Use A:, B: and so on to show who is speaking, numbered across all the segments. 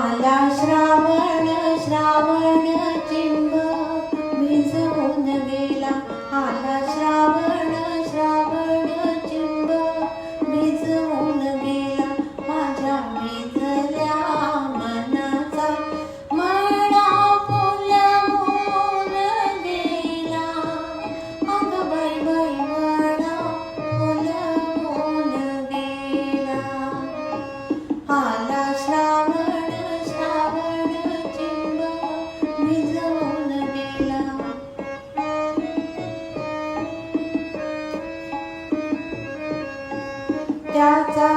A: आला श्रावण श्रावण चिंब भिजवून गेला. आला श्रावण श्रावण चिंब भिजवून गेला. माझ्या भिजल्या मनाचा मळा फुलवून गेला. अग बाई बाई मळा फुलवून गेला. आला त्याचा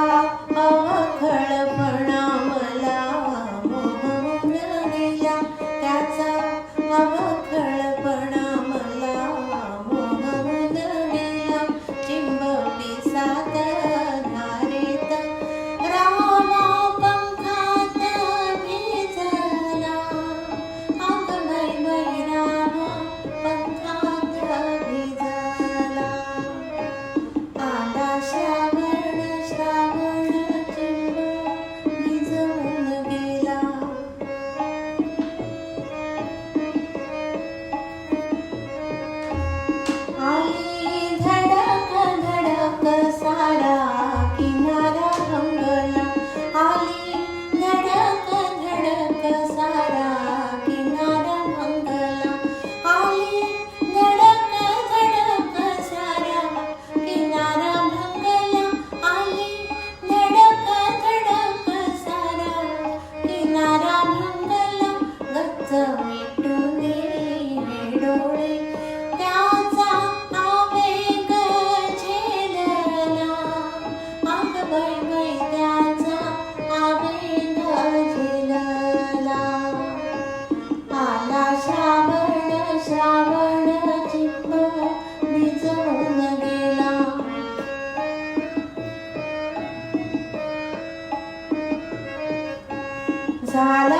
A: ಸಾಲ